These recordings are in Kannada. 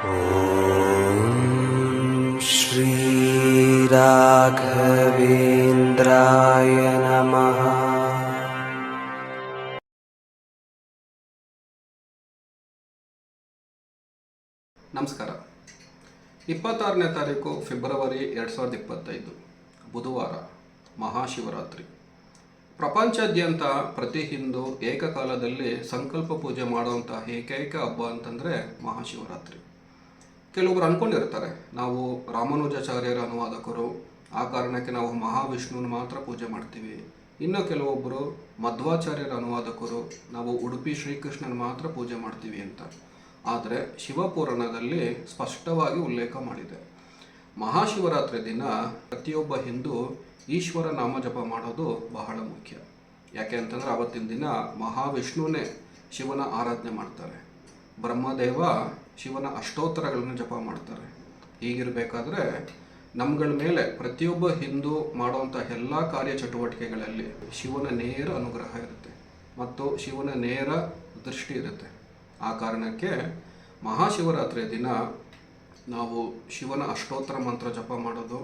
ॐ श्रीराघवेन्द्राय नमः ನಮಸ್ಕಾರ ಇಪ್ಪತ್ತಾರನೇ ತಾರೀಕು ಫೆಬ್ರವರಿ ಎರಡು ಸಾವಿರದ ಇಪ್ಪತ್ತೈದು ಬುಧವಾರ ಮಹಾಶಿವರಾತ್ರಿ ಪ್ರಪಂಚಾದ್ಯಂತ ಪ್ರತಿ ಹಿಂದೂ ಏಕಕಾಲದಲ್ಲಿ ಸಂಕಲ್ಪ ಪೂಜೆ ಮಾಡುವಂಥ ಏಕೈಕ ಹಬ್ಬ ಅಂತಂದರೆ ಮಹಾಶಿವರಾತ್ರಿ ಕೆಲವೊಬ್ರು ಅನ್ಕೊಂಡಿರ್ತಾರೆ, ನಾವು ರಾಮಾನುಜಾಚಾರ್ಯರ ಅನುವಾದಕರು, ಆ ಕಾರಣಕ್ಕೆ ನಾವು ಮಹಾವಿಷ್ಣುವನ್ನು ಮಾತ್ರ ಪೂಜೆ ಮಾಡ್ತೀವಿ. ಇನ್ನು ಕೆಲವೊಬ್ಬರು ಮಧ್ವಾಚಾರ್ಯರ ಅನುವಾದಕರು, ನಾವು ಉಡುಪಿ ಶ್ರೀಕೃಷ್ಣನ ಮಾತ್ರ ಪೂಜೆ ಮಾಡ್ತೀವಿ ಅಂತ. ಆದರೆ ಶಿವಪುರಾಣದಲ್ಲಿ ಸ್ಪಷ್ಟವಾಗಿ ಉಲ್ಲೇಖ ಮಾಡಿದೆ. ಮಹಾಶಿವರಾತ್ರಿ ದಿನ ಪ್ರತಿಯೊಬ್ಬ ಹಿಂದೂ ಈಶ್ವರ ನಾಮ ಜಪ ಮಾಡೋದು ಬಹಳ ಮುಖ್ಯ. ಯಾಕೆ ಅಂತಂದ್ರೆ ಅವತ್ತಿನ ದಿನ ಮಹಾವಿಷ್ಣುವೇ ಶಿವನ ಆರಾಧನೆ ಮಾಡ್ತಾರೆ. ಬ್ರಹ್ಮದೇವ ಶಿವನ ಅಷ್ಟೋತ್ತರಗಳನ್ನು ಜಪ ಮಾಡ್ತಾರೆ. ಹೀಗಿರಬೇಕಾದ್ರೆ ನಮ್ಗಳ ಮೇಲೆ ಪ್ರತಿಯೊಬ್ಬ ಹಿಂದೂ ಮಾಡುವಂಥ ಎಲ್ಲ ಕಾರ್ಯ ಚಟುವಟಿಕೆಗಳಲ್ಲಿ ಶಿವನ ನೇರ ಅನುಗ್ರಹ ಇರುತ್ತೆ. ಮತ್ತು ಶಿವನ ನೇರ ದೃಷ್ಟಿ ಇರುತ್ತೆ. ಆ ಕಾರಣಕ್ಕೆ ಮಹಾಶಿವರಾತ್ರಿಯ ದಿನ ನಾವು ಶಿವನ ಅಷ್ಟೋತ್ತರ ಮಂತ್ರ ಜಪ ಮಾಡೋದು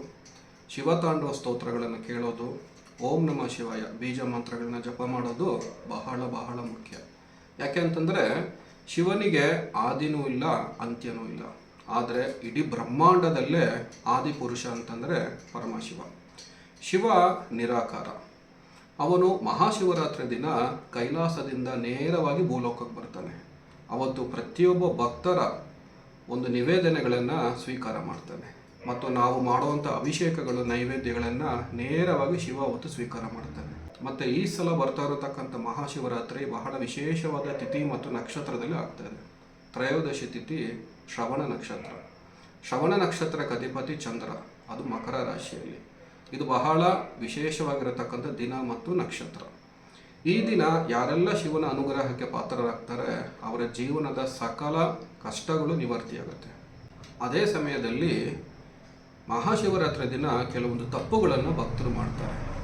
ಶಿವತಾಂಡವ ಸ್ತೋತ್ರಗಳನ್ನು ಕೇಳೋದು, ಓಂ ನಮ ಶಿವಾಯ ಬೀಜ ಮಂತ್ರಗಳನ್ನ ಜಪ ಮಾಡೋದು ಬಹಳ ಬಹಳ ಮುಖ್ಯ. ಯಾಕೆ ಅಂತಂದರೆ ಶಿವನಿಗೆ ಆದಿನೂ ಇಲ್ಲ, ಅಂತ್ಯನೂ ಇಲ್ಲ. ಆದರೆ ಇಡೀ ಬ್ರಹ್ಮಾಂಡದಲ್ಲೇ ಆದಿ ಪುರುಷ ಅಂತಂದರೆ ಪರಮಶಿವ. ಶಿವ ನಿರಾಕಾರ. ಅವನು ಮಹಾಶಿವರಾತ್ರಿ ದಿನ ಕೈಲಾಸದಿಂದ ನೇರವಾಗಿ ಭೂಲೋಕಕ್ಕೆ ಬರ್ತಾನೆ. ಅವತ್ತು ಪ್ರತಿಯೊಬ್ಬ ಭಕ್ತರ ಒಂದು ನಿವೇದನೆಗಳನ್ನು ಸ್ವೀಕಾರ ಮಾಡ್ತಾನೆ. ಮತ್ತು ನಾವು ಮಾಡುವಂಥ ಅಭಿಷೇಕಗಳು, ನೈವೇದ್ಯಗಳನ್ನು ನೇರವಾಗಿ ಶಿವ ಅವತ್ತು ಸ್ವೀಕಾರ ಮಾಡ್ತಾನೆ. ಮತ್ತು ಈ ಸಲ ಬರ್ತಾ ಇರತಕ್ಕಂಥ ಮಹಾಶಿವರಾತ್ರಿ ಬಹಳ ವಿಶೇಷವಾದ ತಿಥಿ ಮತ್ತು ನಕ್ಷತ್ರದಲ್ಲಿ ಆಗ್ತದೆ ತ್ರಯೋದಶಿ ತಿಥಿ ಶ್ರವಣ ನಕ್ಷತ್ರ. ಶ್ರವಣ ನಕ್ಷತ್ರ ಅಧಿಪತಿ ಚಂದ್ರ. ಅದು ಮಕರ ರಾಶಿಯಲ್ಲಿ. ಇದು ಬಹಳ ವಿಶೇಷವಾಗಿರತಕ್ಕಂಥ ದಿನ ಮತ್ತು ನಕ್ಷತ್ರ. ಈ ದಿನ ಯಾರೆಲ್ಲ ಶಿವನ ಅನುಗ್ರಹಕ್ಕೆ ಪಾತ್ರರಾಗ್ತಾರೆ, ಅವರ ಜೀವನದ ಸಕಲ ಕಷ್ಟಗಳು ನಿವರ್ತಿಯಾಗುತ್ತೆ. ಅದೇ ಸಮಯದಲ್ಲಿ ಮಹಾಶಿವರಾತ್ರಿ ದಿನ ಕೆಲವೊಂದು ತಪ್ಪುಗಳನ್ನು ಭಕ್ತರು ಮಾಡ್ತಾರೆ.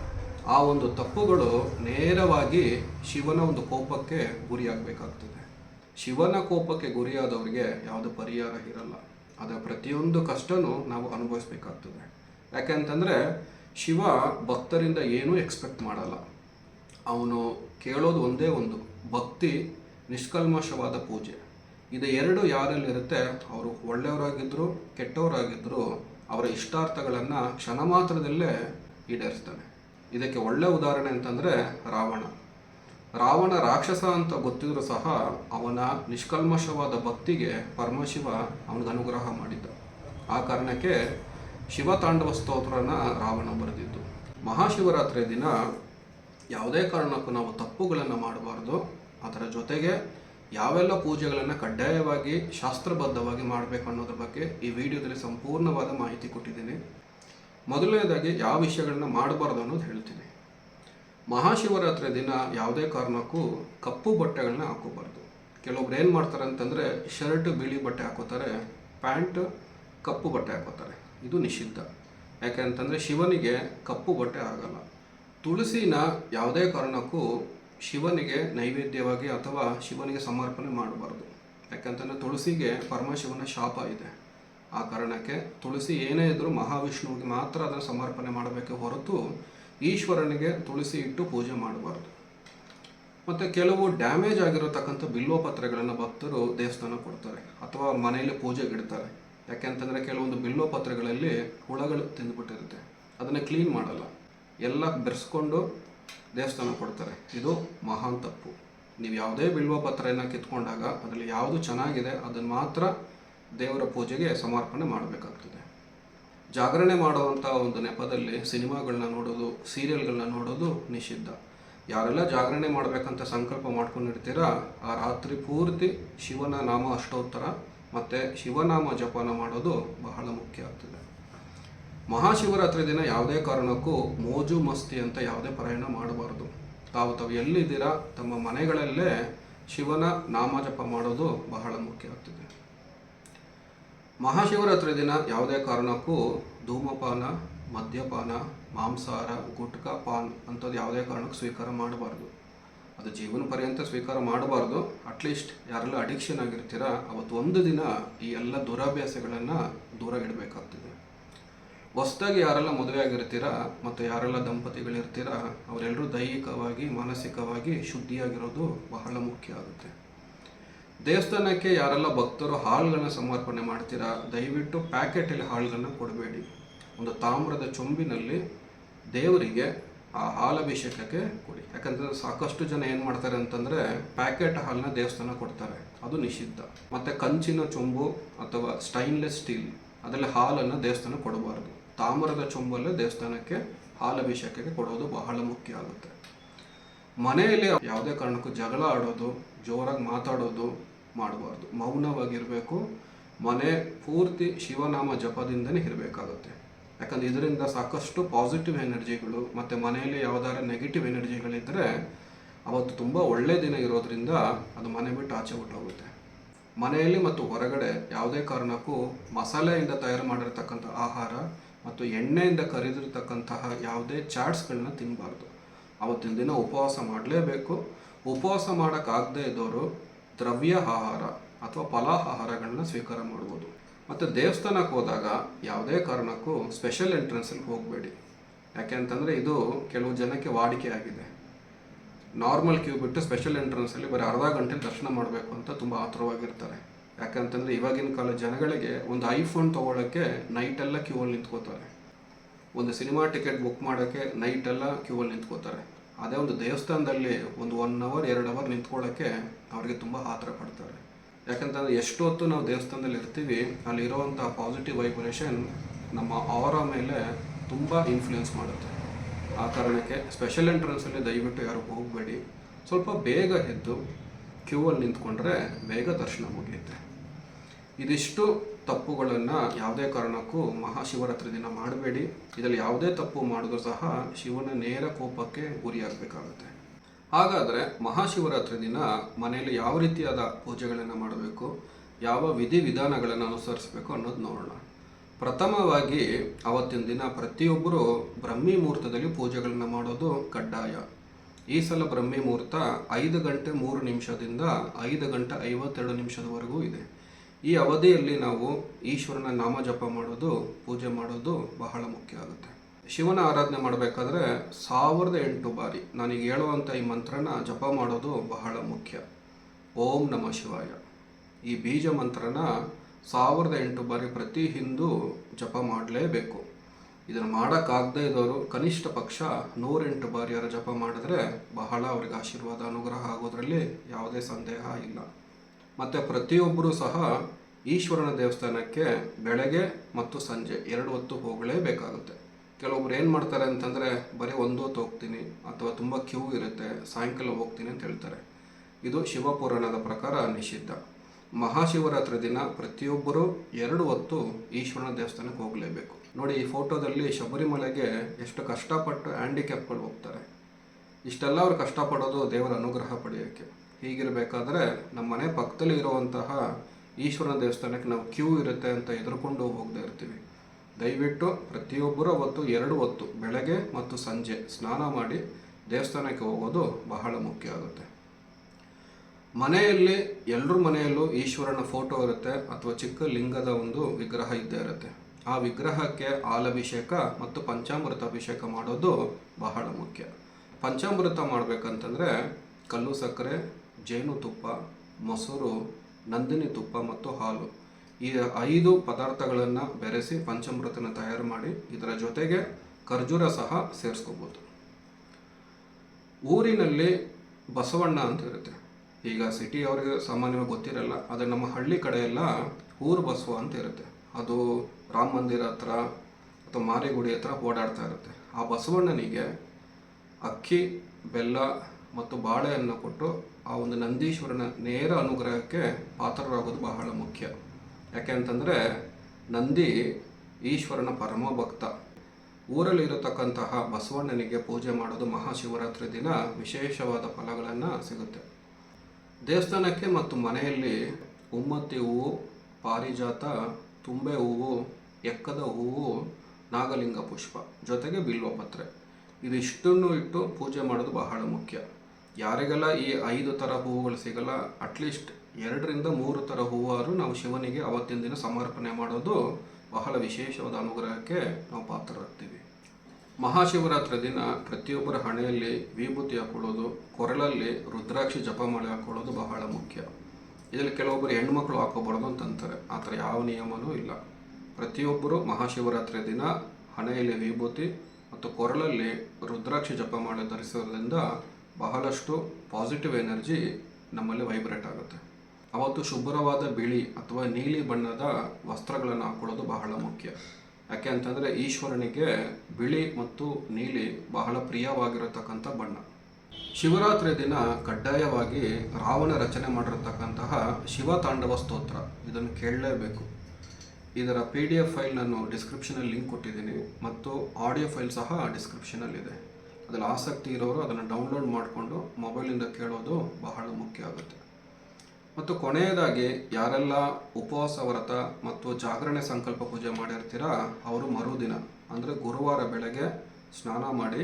ಆ ಒಂದು ತಪ್ಪುಗಳು ನೇರವಾಗಿ ಶಿವನ ಒಂದು ಕೋಪಕ್ಕೆ ಗುರಿಯಾಗಬೇಕಾಗ್ತದೆ. ಶಿವನ ಕೋಪಕ್ಕೆ ಗುರಿಯಾದವರಿಗೆ ಯಾವುದೇ ಪರಿಹಾರ ಇರಲ್ಲ. ಅದರ ಪ್ರತಿಯೊಂದು ಕಷ್ಟನೂ ನಾವು ಅನುಭವಿಸ್ಬೇಕಾಗ್ತದೆ. ಯಾಕೆಂತಂದರೆ ಶಿವ ಭಕ್ತರಿಂದ ಏನೂ ಎಕ್ಸ್ಪೆಕ್ಟ್ ಮಾಡಲ್ಲ. ಅವನು ಕೇಳೋದು ಒಂದೇ ಒಂದು, ಭಕ್ತಿ, ನಿಷ್ಕಲ್ಮಶವಾದ ಪೂಜೆ. ಇದು ಎರಡು ಯಾರಲ್ಲಿರುತ್ತೆ? ಅವರು ಒಳ್ಳೆಯವರಾಗಿದ್ದರು ಕೆಟ್ಟವರಾಗಿದ್ದರೂ ಅವರ ಇಷ್ಟಾರ್ಥಗಳನ್ನು ಕ್ಷಣ ಮಾತ್ರದಲ್ಲೇ ಈಡೇರಿಸ್ತಾನೆ ಇದಕ್ಕೆ ಒಳ್ಳೆ ಉದಾಹರಣೆ ಅಂತಂದರೆ ರಾವಣ. ರಾವಣ ರಾಕ್ಷಸ ಅಂತ ಗೊತ್ತಿದ್ರೂ ಸಹ ಅವನ ನಿಷ್ಕಲ್ಮಶವಾದ ಭಕ್ತಿಗೆ ಪರಮಶಿವ ಅವನಿಗೆ ಅನುಗ್ರಹ ಮಾಡಿದ್ದ. ಆ ಕಾರಣಕ್ಕೆ ಶಿವತಾಂಡವ ಸ್ತೋತ್ರನ ರಾವಣ ಬರೆದಿದ್ದು. ಮಹಾಶಿವರಾತ್ರಿಯ ದಿನ ಯಾವುದೇ ಕಾರಣಕ್ಕೂ ನಾವು ತಪ್ಪುಗಳನ್ನು ಮಾಡಬಾರ್ದು. ಅದರ ಜೊತೆಗೆ ಯಾವೆಲ್ಲ ಪೂಜೆಗಳನ್ನು ಕಡ್ಡಾಯವಾಗಿ ಶಾಸ್ತ್ರಬದ್ಧವಾಗಿ ಮಾಡಬೇಕು ಅನ್ನೋದ್ರ ಬಗ್ಗೆ ಈ ವಿಡಿಯೋದಲ್ಲಿ ಸಂಪೂರ್ಣವಾದ ಮಾಹಿತಿ ಕೊಟ್ಟಿದ್ದೀನಿ. ಮೊದಲನೇದಾಗಿ ಯಾವ ವಿಷಯಗಳನ್ನ ಮಾಡಬಾರ್ದು ಅನ್ನೋದು ಹೇಳ್ತೀನಿ. ಮಹಾಶಿವರಾತ್ರಿ ದಿನ ಯಾವುದೇ ಕಾರಣಕ್ಕೂ ಕಪ್ಪು ಬಟ್ಟೆಗಳನ್ನ ಹಾಕೋಬಾರ್ದು ಕೆಲವೊಬ್ರು ಏನು ಮಾಡ್ತಾರೆ ಅಂತಂದರೆ ಶರ್ಟ್, ಬಿಳಿ ಬಟ್ಟೆ ಹಾಕೋತಾರೆ ಪ್ಯಾಂಟ್, ಕಪ್ಪು ಬಟ್ಟೆ ಹಾಕೋತಾರೆ ಇದು ನಿಷಿದ್ಧ. ಯಾಕೆ ಅಂತಂದರೆ ಶಿವನಿಗೆ ಕಪ್ಪು ಬಟ್ಟೆ ಆಗಲ್ಲ. ತುಳಸಿನ ಯಾವುದೇ ಕಾರಣಕ್ಕೂ ಶಿವನಿಗೆ ನೈವೇದ್ಯವಾಗಿ ಅಥವಾ ಶಿವನಿಗೆ ಸಮರ್ಪಣೆ ಮಾಡಬಾರ್ದು. ಯಾಕಂತಂದರೆ ತುಳಸಿಗೆ ಪರಮಶಿವನ ಶಾಪ ಇದೆ. ಆ ಕಾರಣಕ್ಕೆ ತುಳಸಿ ಏನೇ ಇದ್ದರೂ ಮಹಾವಿಷ್ಣುವಿಗೆ ಮಾತ್ರ ಅದನ್ನು ಸಮರ್ಪಣೆ ಮಾಡಬೇಕೆ ಹೊರತು ಈಶ್ವರನಿಗೆ ತುಳಸಿ ಇಟ್ಟು ಪೂಜೆ ಮಾಡಬಾರ್ದು. ಮತ್ತು ಕೆಲವು ಡ್ಯಾಮೇಜ್ ಆಗಿರತಕ್ಕಂಥ ಬಿಲ್ವಪತ್ರೆಗಳನ್ನು ಭಕ್ತರು ದೇವಸ್ಥಾನ ಕೊಡ್ತಾರೆ ಅಥವಾ ಮನೆಯಲ್ಲಿ ಪೂಜೆಗೆ ಇಡ್ತಾರೆ. ಯಾಕೆಂತಂದರೆ ಕೆಲವೊಂದು ಬಿಲ್ವಪತ್ರೆಗಳಲ್ಲಿ ಹುಳಗಳು ತಿಂದುಬಿಟ್ಟಿರುತ್ತೆ. ಅದನ್ನು ಕ್ಲೀನ್ ಮಾಡಲ್ಲ. ಎಲ್ಲ ಬೆರೆಸ್ಕೊಂಡು ದೇವಸ್ಥಾನ ಕೊಡ್ತಾರೆ. ಇದು ಮಹಾನ್ ತಪ್ಪು. ನೀವು ಯಾವುದೇ ಬಿಲ್ವ ಪತ್ರೆಯನ್ನು ಕಿತ್ಕೊಂಡಾಗ ಅದರಲ್ಲಿ ಯಾವುದು ಚೆನ್ನಾಗಿದೆ ಅದನ್ನು ಮಾತ್ರ ದೇವರ ಪೂಜೆಗೆ ಸಮರ್ಪಣೆ ಮಾಡಬೇಕಾಗ್ತದೆ. ಜಾಗರಣೆ ಮಾಡುವಂಥ ಒಂದು ನೆಪದಲ್ಲಿ ಸಿನಿಮಾಗಳನ್ನ ನೋಡೋದು, ಸೀರಿಯಲ್ಗಳನ್ನ ನೋಡೋದು ನಿಷಿದ್ಧ. ಯಾರೆಲ್ಲ ಜಾಗರಣೆ ಮಾಡಬೇಕಂತ ಸಂಕಲ್ಪ ಮಾಡ್ಕೊಂಡಿರ್ತೀರಾ, ಆ ರಾತ್ರಿ ಪೂರ್ತಿ ಶಿವನ ನಾಮ ಅಷ್ಟೋತ್ತರ ಮತ್ತು ಶಿವನಾಮ ಜಪಾನ ಮಾಡೋದು ಬಹಳ ಮುಖ್ಯ ಆಗ್ತದೆ. ಮಹಾಶಿವರಾತ್ರಿ ದಿನ ಯಾವುದೇ ಕಾರಣಕ್ಕೂ ಮೋಜು ಮಸ್ತಿ ಅಂತ ಯಾವುದೇ ಪ್ರಯಾಣ ಮಾಡಬಾರ್ದು. ತಾವು ತಾವು ಎಲ್ಲಿದ್ದೀರಾ, ತಮ್ಮ ಮನೆಗಳಲ್ಲೇ ಶಿವನ ನಾಮ ಜಪ ಮಾಡೋದು ಬಹಳ ಮುಖ್ಯ ಆಗ್ತದೆ. ಮಹಾಶಿವರಾತ್ರಿ ದಿನ ಯಾವುದೇ ಕಾರಣಕ್ಕೂ ಧೂಮಪಾನ, ಮದ್ಯಪಾನ, ಮಾಂಸಾಹಾರ, ಗುಟ್ಕಾ ಪಾನ್ ಅಂಥದ್ದು ಯಾವುದೇ ಕಾರಣಕ್ಕೂ ಸ್ವೀಕಾರ ಮಾಡಬಾರ್ದು. ಅದು ಜೀವನ ಪರ್ಯಂತ ಸ್ವೀಕಾರ ಮಾಡಬಾರ್ದು. ಅಟ್ಲೀಸ್ಟ್ ಯಾರೆಲ್ಲ ಅಡಿಕ್ಷನ್ ಆಗಿರ್ತೀರ, ಅವತ್ತು ಒಂದು ದಿನ ಈ ಎಲ್ಲ ದುರಾಭ್ಯಾಸಗಳನ್ನು ದೂರ ಇಡಬೇಕಾಗ್ತದೆ. ಹೊಸ್ದಾಗಿ ಯಾರೆಲ್ಲ ಮದುವೆ ಆಗಿರ್ತೀರ, ಮತ್ತು ಯಾರೆಲ್ಲ ದಂಪತಿಗಳಿರ್ತೀರ, ಅವರೆಲ್ಲರೂ ದೈಹಿಕವಾಗಿ, ಮಾನಸಿಕವಾಗಿ ಶುದ್ಧಿಯಾಗಿರೋದು ಬಹಳ ಮುಖ್ಯ ಆಗುತ್ತೆ. ದೇವಸ್ಥಾನಕ್ಕೆ ಯಾರೆಲ್ಲ ಭಕ್ತರು ಹಾಳುಗಳನ್ನ ಸಮರ್ಪಣೆ ಮಾಡ್ತೀರಾ, ದಯವಿಟ್ಟು ಪ್ಯಾಕೆಟಲ್ಲಿ ಹಾಳುಗಳನ್ನ ಕೊಡಬೇಡಿ. ಒಂದು ತಾಮ್ರದ ಚೊಂಬಿನಲ್ಲಿ ದೇವರಿಗೆ ಆ ಹಾಲಭಿಷೇಕಕ್ಕೆ ಕೊಡಿ. ಯಾಕಂದ್ರೆ ಸಾಕಷ್ಟು ಜನ ಏನು ಮಾಡ್ತಾರೆ ಅಂತಂದರೆ ಪ್ಯಾಕೆಟ್ ಹಾಲನ್ನ ದೇವಸ್ಥಾನ ಕೊಡ್ತಾರೆ. ಅದು ನಿಷಿದ್ಧ. ಮತ್ತು ಕಂಚಿನ ಚೊಂಬು ಅಥವಾ ಸ್ಟೈನ್ಲೆಸ್ ಸ್ಟೀಲ್, ಅದರಲ್ಲಿ ಹಾಲನ್ನು ದೇವಸ್ಥಾನ ಕೊಡಬಾರ್ದು. ತಾಮ್ರದ ಚೊಂಬಲ್ಲೇ ದೇವಸ್ಥಾನಕ್ಕೆ ಹಾಲಭಿಷೇಕಕ್ಕೆ ಕೊಡೋದು ಬಹಳ ಮುಖ್ಯ ಆಗುತ್ತೆ. ಮನೆಯಲ್ಲಿ ಯಾವುದೇ ಕಾರಣಕ್ಕೂ ಜಗಳ ಆಡೋದು, ಜೋರಾಗಿ ಮಾತಾಡೋದು ಮಾಡಬಾರ್ದು. ಮೌನವಾಗಿರಬೇಕು. ಮನೆ ಪೂರ್ತಿ ಶಿವನಾಮ ಜಪದಿಂದನೇ ಇರಬೇಕಾಗುತ್ತೆ. ಯಾಕಂದ್ರೆ ಇದರಿಂದ ಸಾಕಷ್ಟು ಪಾಸಿಟಿವ್ ಎನರ್ಜಿಗಳು ಮತ್ತು ಮನೆಯಲ್ಲಿ ಯಾವುದಾದ್ರು ನೆಗೆಟಿವ್ ಎನರ್ಜಿಗಳಿದ್ದರೆ ಅವತ್ತು ತುಂಬ ಒಳ್ಳೆಯ ದಿನ ಇರೋದ್ರಿಂದ ಅದು ಮನೆ ಬಿಟ್ಟು ಆಚೆ ಬಿಟ್ಟು ಹೋಗುತ್ತೆ ಮನೆಯಲ್ಲಿ ಮತ್ತು ಹೊರಗಡೆ ಯಾವುದೇ ಕಾರಣಕ್ಕೂ ಮಸಾಲೆಯಿಂದ ತಯಾರು ಮಾಡಿರತಕ್ಕಂಥ ಆಹಾರ ಮತ್ತು ಎಣ್ಣೆಯಿಂದ ಕರಿದಿರ್ತಕ್ಕಂತಹ ಯಾವುದೇ ಚಾಟ್ಸ್ಗಳನ್ನ ತಿನ್ನಬಾರ್ದು ಅವತ್ತಿನ ದಿನ ಉಪವಾಸ ಮಾಡಲೇಬೇಕು. ಉಪವಾಸ ಮಾಡೋಕ್ಕಾಗದೇ ಇದ್ದವರು ದ್ರವ್ಯ ಆಹಾರ ಅಥವಾ ಫಲಾಹಾರಗಳನ್ನ ಸ್ವೀಕಾರ ಮಾಡ್ಬೋದು. ಮತ್ತು ದೇವಸ್ಥಾನಕ್ಕೆ ಹೋದಾಗ ಯಾವುದೇ ಕಾರಣಕ್ಕೂ ಸ್ಪೆಷಲ್ ಎಂಟ್ರೆನ್ಸಲ್ಲಿ ಹೋಗಬೇಡಿ. ಯಾಕೆ ಅಂತಂದರೆ ಇದು ಕೆಲವು ಜನಕ್ಕೆ ವಾಡಿಕೆ ಆಗಿದೆ. ನಾರ್ಮಲ್ ಕ್ಯೂ ಬಿಟ್ಟು ಸ್ಪೆಷಲ್ ಎಂಟ್ರೆನ್ಸಲ್ಲಿ ಬರೀ ಅರ್ಧ ಗಂಟೆ ದರ್ಶನ ಮಾಡಬೇಕು ಅಂತ ತುಂಬ ಆತುರವಾಗಿರ್ತಾರೆ. ಯಾಕಂತಂದರೆ ಇವಾಗಿನ ಕಾಲ ಜನಗಳಿಗೆ ಒಂದು ಐಫೋನ್ ತೊಗೊಳಕ್ಕೆ ನೈಟೆಲ್ಲ ಕ್ಯೂವಲ್ಲಿ ನಿಂತ್ಕೋತಾರೆ. ಒಂದು ಸಿನಿಮಾ ಟಿಕೆಟ್ ಬುಕ್ ಮಾಡೋಕ್ಕೆ ನೈಟೆಲ್ಲ ಕ್ಯೂವಲ್ಲಿ ನಿಂತ್ಕೋತಾರೆ. ಅದೇ ಒಂದು ದೇವಸ್ಥಾನದಲ್ಲಿ ಒಂದು ಒನ್ ಅವರ್ ಎರಡು ಅವರ್ ನಿಂತ್ಕೊಳ್ಳೋಕ್ಕೆ ಅವರಿಗೆ ತುಂಬ ಆತರ ಪಡ್ತಾರೆ. ಯಾಕಂತಂದರೆ ಎಷ್ಟೊತ್ತು ನಾವು ದೇವಸ್ಥಾನದಲ್ಲಿ ಇರ್ತೀವಿ ಅಲ್ಲಿರುವಂಥ ಪಾಸಿಟಿವ್ ವೈಬ್ರೇಷನ್ ನಮ್ಮ ಅವರ ಮೇಲೆ ತುಂಬ ಇನ್ಫ್ಲುಯೆನ್ಸ್ ಮಾಡುತ್ತೆ. ಆ ಕಾರಣಕ್ಕೆ ಸ್ಪೆಷಲ್ ಎಂಟ್ರೆನ್ಸಲ್ಲಿ ದಯವಿಟ್ಟು ಯಾರು ಹೋಗಬೇಡಿ. ಸ್ವಲ್ಪ ಬೇಗ ಎದ್ದು ಕ್ಯೂವಲ್ಲಿ ನಿಂತ್ಕೊಂಡ್ರೆ ಬೇಗ ದರ್ಶನ ಮುಗಿಯುತ್ತೆ. ಇದಿಷ್ಟು ತಪ್ಪುಗಳನ್ನು ಯಾವುದೇ ಕಾರಣಕ್ಕೂ ಮಹಾಶಿವರಾತ್ರಿ ದಿನ ಮಾಡಬೇಡಿ. ಇದರಲ್ಲಿ ಯಾವುದೇ ತಪ್ಪು ಮಾಡಿದ್ರು ಸಹ ಶಿವನ ನೇರ ಕೋಪಕ್ಕೆ ಗುರಿಯಾಗಬೇಕಾಗುತ್ತೆ. ಹಾಗಾದರೆ ಮಹಾಶಿವರಾತ್ರಿ ದಿನ ಮನೆಯಲ್ಲಿ ಯಾವ ರೀತಿಯಾದ ಪೂಜೆಗಳನ್ನು ಮಾಡಬೇಕು, ಯಾವ ವಿಧಿವಿಧಾನಗಳನ್ನು ಅನುಸರಿಸಬೇಕು ಅನ್ನೋದು ನೋಡೋಣ. ಪ್ರಥಮವಾಗಿ ಅವತ್ತಿನ ದಿನ ಪ್ರತಿಯೊಬ್ಬರು ಬ್ರಹ್ಮಿ ಮುಹೂರ್ತದಲ್ಲಿ ಪೂಜೆಗಳನ್ನು ಮಾಡೋದು ಕಡ್ಡಾಯ. ಈ ಸಲ ಬ್ರಹ್ಮಿ ಮುಹೂರ್ತ ಐದು ಗಂಟೆ ಮೂರು ನಿಮಿಷದಿಂದ ಐದು ಗಂಟೆ ಐವತ್ತೆರಡು ನಿಮಿಷದವರೆಗೂ ಇದೆ. ಈ ಅವಧಿಯಲ್ಲಿ ನಾವು ಈಶ್ವರನ ನಾಮ ಜಪ ಮಾಡೋದು, ಪೂಜೆ ಮಾಡೋದು ಬಹಳ ಮುಖ್ಯ ಆಗುತ್ತೆ. ಶಿವನ ಆರಾಧನೆ ಮಾಡಬೇಕಾದ್ರೆ ಸಾವಿರದ ಎಂಟು ಬಾರಿ ನನಗೆ ಹೇಳುವಂಥ ಈ ಮಂತ್ರನ ಜಪ ಮಾಡೋದು ಬಹಳ ಮುಖ್ಯ. ಓಂ ನಮ ಶಿವಾಯ. ಈ ಬೀಜ ಮಂತ್ರನ ಸಾವಿರದ ಎಂಟು ಬಾರಿ ಪ್ರತಿ ಹಿಂದೂ ಜಪ ಮಾಡಲೇಬೇಕು. ಇದನ್ನು ಮಾಡೋಕ್ಕಾಗದೇ ಇದ್ದವರು ಕನಿಷ್ಠ ಪಕ್ಷ ನೂರೆಂಟು ಬಾರಿಯರ ಜಪ ಮಾಡಿದ್ರೆ ಬಹಳ ಅವರಿಗೆ ಆಶೀರ್ವಾದ, ಅನುಗ್ರಹ ಆಗೋದ್ರಲ್ಲಿ ಯಾವುದೇ ಸಂದೇಹ ಇಲ್ಲ. ಮತ್ತು ಪ್ರತಿಯೊಬ್ಬರೂ ಸಹ ಈಶ್ವರನ ದೇವಸ್ಥಾನಕ್ಕೆ ಬೆಳಗ್ಗೆ ಮತ್ತು ಸಂಜೆ ಎರಡು ಹೊತ್ತು ಹೋಗಲೇಬೇಕಾಗುತ್ತೆ. ಕೆಲವೊಬ್ರು ಏನು ಮಾಡ್ತಾರೆ ಅಂತಂದರೆ ಬರೀ ಒಂದು ಹೊತ್ತು ಹೋಗ್ತೀನಿ ಅಥವಾ ತುಂಬ ಕ್ಯೂ ಇರುತ್ತೆ, ಸಾಯಂಕಾಲ ಹೋಗ್ತೀನಿ ಅಂತ ಹೇಳ್ತಾರೆ. ಇದು ಶಿವಪುರಾಣದ ಪ್ರಕಾರ ನಿಷಿದ್ಧ. ಮಹಾಶಿವರಾತ್ರಿ ದಿನ ಪ್ರತಿಯೊಬ್ಬರು ಎರಡು ಹೊತ್ತು ಈಶ್ವರನ ದೇವಸ್ಥಾನಕ್ಕೆ ಹೋಗಲೇಬೇಕು. ನೋಡಿ, ಈ ಫೋಟೋದಲ್ಲಿ ಶಬರಿಮಲೆಗೆ ಎಷ್ಟು ಕಷ್ಟಪಟ್ಟು ಹ್ಯಾಂಡಿಕ್ಯಾಪ್ಗಳು ಹೋಗ್ತಾರೆ. ಇಷ್ಟೆಲ್ಲ ಅವ್ರು ಕಷ್ಟಪಡೋದು ದೇವರ ಅನುಗ್ರಹ ಪಡೆಯೋಕ್ಕೆ. ಹೀಗಿರಬೇಕಾದ್ರೆ ನಮ್ಮ ಮನೆ ಪಕ್ಕದಲ್ಲಿ ಇರುವಂತಹ ಈಶ್ವರನ ದೇವಸ್ಥಾನಕ್ಕೆ ನಾವು ಕ್ಯೂ ಇರುತ್ತೆ ಅಂತ ಎದುರುಕೊಂಡು ಹೋಗ್ದೆ ಇರ್ತೀವಿ. ದಯವಿಟ್ಟು ಪ್ರತಿಯೊಬ್ಬರು ಅವತ್ತು ಎರಡು ಹೊತ್ತು, ಬೆಳಗ್ಗೆ ಮತ್ತು ಸಂಜೆ ಸ್ನಾನ ಮಾಡಿ ದೇವಸ್ಥಾನಕ್ಕೆ ಹೋಗೋದು ಬಹಳ ಮುಖ್ಯ ಆಗುತ್ತೆ. ಮನೆಯಲ್ಲಿ ಎಲ್ಲರ ಮನೆಯಲ್ಲೂ ಈಶ್ವರನ ಫೋಟೋ ಇರುತ್ತೆ ಅಥವಾ ಚಿಕ್ಕ ಲಿಂಗದ ಒಂದು ವಿಗ್ರಹ ಇದ್ದೇ ಇರುತ್ತೆ. ಆ ವಿಗ್ರಹಕ್ಕೆ ಹಾಲಭಿಷೇಕ ಮತ್ತು ಪಂಚಾಮೃತ ಅಭಿಷೇಕ ಮಾಡೋದು ಬಹಳ ಮುಖ್ಯ. ಪಂಚಾಮೃತ ಮಾಡಬೇಕಂತಂದರೆ ಕಲ್ಲು ಸಕ್ಕರೆ ಜೇನುತುಪ್ಪ ಮೊಸರು, ನಂದಿನಿ ತುಪ್ಪ ಮತ್ತು ಹಾಲು. ಈ ಐದು ಪದಾರ್ಥಗಳನ್ನು ಬೆರೆಸಿ ಪಂಚಮೃತನ ತಯಾರು ಮಾಡಿ ಇದರ ಜೊತೆಗೆ ಖರ್ಜೂರ ಸಹ ಸೇರಿಸ್ಕೋಬೋದು. ಊರಿನಲ್ಲಿ ಬಸವಣ್ಣ ಅಂತ ಇರುತ್ತೆ. ಈಗ ಸಿಟಿ ಅವರಿಗೆ ಸಾಮಾನ್ಯವಾಗಿ ಗೊತ್ತಿರಲ್ಲ, ಆದರೆ ನಮ್ಮ ಹಳ್ಳಿ ಕಡೆ ಎಲ್ಲ ಊರು ಬಸವ ಅಂತ ಇರುತ್ತೆ. ಅದು ರಾಮ ಮಂದಿರ ಹತ್ರ ಅಥವಾ ಮಾರಿಗುಡಿ ಹತ್ರ ಓಡಾಡ್ತಾ ಇರುತ್ತೆ. ಆ ಬಸವಣ್ಣನಿಗೆ ಅಕ್ಕಿ, ಬೆಲ್ಲ ಮತ್ತು ಬಾಳೆಯನ್ನು ಕೊಟ್ಟು ಆ ಒಂದು ನಂದೀಶ್ವರನ ನೇರ ಅನುಗ್ರಹಕ್ಕೆ ಪಾತ್ರರಾಗೋದು ಬಹಳ ಮುಖ್ಯ. ಯಾಕೆ ಅಂತಂದರೆ ನಂದಿ ಈಶ್ವರನ ಪರಮ ಭಕ್ತ ಊರಲ್ಲಿ ಇರತಕ್ಕಂತಹ ಬಸವಣ್ಣನಿಗೆ ಪೂಜೆ ಮಾಡೋದು ಮಹಾಶಿವರಾತ್ರಿ ದಿನ ವಿಶೇಷವಾದ ಫಲಗಳನ್ನು ಸಿಗುತ್ತೆ. ದೇವಸ್ಥಾನಕ್ಕೆ ಮತ್ತು ಮನೆಯಲ್ಲಿ ಉಮ್ಮತ್ತಿ ಹೂವು, ಪಾರಿಜಾತ, ತುಂಬೆ ಹೂವು, ಎಕ್ಕದ ಹೂವು, ನಾಗಲಿಂಗ ಪುಷ್ಪ ಜೊತೆಗೆ ಬಿಲ್ವಪತ್ರೆ. ಇದಿಷ್ಟನ್ನು ಇಟ್ಟು ಪೂಜೆ ಮಾಡೋದು ಬಹಳ ಮುಖ್ಯ. ಯಾರಿಗೆಲ್ಲ ಈ ಐದು ಥರ ಹೂವುಗಳು ಸಿಗಲ್ಲ ಅಟ್ಲೀಸ್ಟ್ ಎರಡರಿಂದ ಮೂರು ಥರ ಹೂವಾರು ನಾವು ಶಿವನಿಗೆ ಅವತ್ತಿನ ದಿನ ಸಮರ್ಪಣೆ ಮಾಡೋದು ಬಹಳ ವಿಶೇಷವಾದ ಅನುಗ್ರಹಕ್ಕೆ ನಾವು ಪಾತ್ರರಾಗ್ತೀವಿ. ಮಹಾಶಿವರಾತ್ರಿ ದಿನ ಪ್ರತಿಯೊಬ್ಬರ ಹಣೆಯಲ್ಲಿ ವಿಭೂತಿ ಹಾಕೊಳ್ಳೋದು, ಕೊರಳಲ್ಲಿ ರುದ್ರಾಕ್ಷಿ ಜಪಮಾಲೆ ಹಾಕೊಳ್ಳೋದು ಬಹಳ ಮುಖ್ಯ. ಇದರಲ್ಲಿ ಕೆಲವೊಬ್ಬರು ಹೆಣ್ಮಕ್ಳು ಹಾಕೋಬಾರ್ದು ಅಂತಂತಾರೆ ಆ ಥರ ಯಾವ ನಿಯಮನೂ ಇಲ್ಲ. ಪ್ರತಿಯೊಬ್ಬರು ಮಹಾಶಿವರಾತ್ರಿ ದಿನ ಹಣೆಯಲ್ಲಿ ವಿಭೂತಿ ಮತ್ತು ಕೊರಳಲ್ಲಿ ರುದ್ರಾಕ್ಷಿ ಜಪಮಾಲೆ ಧರಿಸೋದ್ರಿಂದ ಬಹಳಷ್ಟು ಪಾಸಿಟಿವ್ ಎನರ್ಜಿ ನಮ್ಮಲ್ಲಿ ವೈಬ್ರೇಟ್ ಆಗುತ್ತೆ. ಅವತ್ತು ಶುಭ್ರವಾದ ಬಿಳಿ ಅಥವಾ ನೀಲಿ ಬಣ್ಣದ ವಸ್ತ್ರಗಳನ್ನು ಹಾಕೊಳ್ಳೋದು ಬಹಳ ಮುಖ್ಯ. ಯಾಕೆ ಅಂತಂದರೆ ಈಶ್ವರನಿಗೆ ಬಿಳಿ ಮತ್ತು ನೀಲಿ ಬಹಳ ಪ್ರಿಯವಾಗಿರತಕ್ಕಂಥ ಬಣ್ಣ. ಶಿವರಾತ್ರಿ ದಿನ ಕಡ್ಡಾಯವಾಗಿ ರಾವಣ ರಚನೆ ಮಾಡಿರತಕ್ಕಂತಹ ಶಿವ ತಾಂಡವ ಸ್ತೋತ್ರ ಇದನ್ನು ಕೇಳಲೇಬೇಕು. ಇದರ ಪಿ ಡಿ ಎಫ್ ಫೈಲ್ ನಾನು ಡಿಸ್ಕ್ರಿಪ್ಷನಲ್ಲಿ ಲಿಂಕ್ ಕೊಟ್ಟಿದ್ದೀನಿ ಮತ್ತು ಆಡಿಯೋ ಫೈಲ್ ಸಹ ಡಿಸ್ಕ್ರಿಪ್ಷನಲ್ಲಿದೆ ಅದರಲ್ಲಿ ಆಸಕ್ತಿ ಇರೋರು ಅದನ್ನು ಡೌನ್ಲೋಡ್ ಮಾಡಿಕೊಂಡು ಮೊಬೈಲಿಂದ ಕೇಳೋದು ಬಹಳ ಮುಖ್ಯ ಆಗುತ್ತೆ. ಮತ್ತು ಕೊನೆಯದಾಗಿ ಯಾರೆಲ್ಲ ಉಪವಾಸ ವ್ರತ ಮತ್ತು ಜಾಗರಣೆ ಸಂಕಲ್ಪ ಪೂಜೆ ಮಾಡಿರ್ತೀರಾ, ಅವರು ಮರುದಿನ, ಅಂದರೆ ಗುರುವಾರ ಬೆಳಗ್ಗೆ ಸ್ನಾನ ಮಾಡಿ,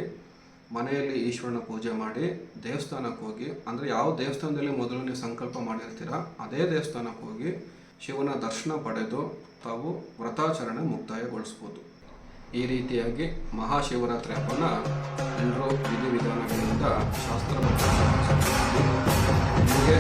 ಮನೆಯಲ್ಲಿ ಈಶ್ವರನ ಪೂಜೆ ಮಾಡಿ, ದೇವಸ್ಥಾನಕ್ಕೆ ಹೋಗಿ, ಅಂದರೆ ಯಾವ ದೇವಸ್ಥಾನದಲ್ಲಿ ಮೊದಲು ನೀವು ಸಂಕಲ್ಪ ಮಾಡಿರ್ತೀರಾ, ಅದೇ ದೇವಸ್ಥಾನಕ್ಕೆ ಹೋಗಿ ಶಿವನ ದರ್ಶನ ಪಡೆದು ತಾವು ವ್ರತಾಚರಣೆ ಮುಕ್ತಾಯಗೊಳಿಸ್ಬೋದು. ಈ ರೀತಿಯಾಗಿ ಮಹಾಶಿವರಾತ್ರಿ ಹಬ್ಬನ ಎಲ್ಲರೂ ವಿಧಿವಿಧಾನಗಳಿಂದ ಶಾಸ್ತ್ರಬದ್ಧ ನಿಮಗೆ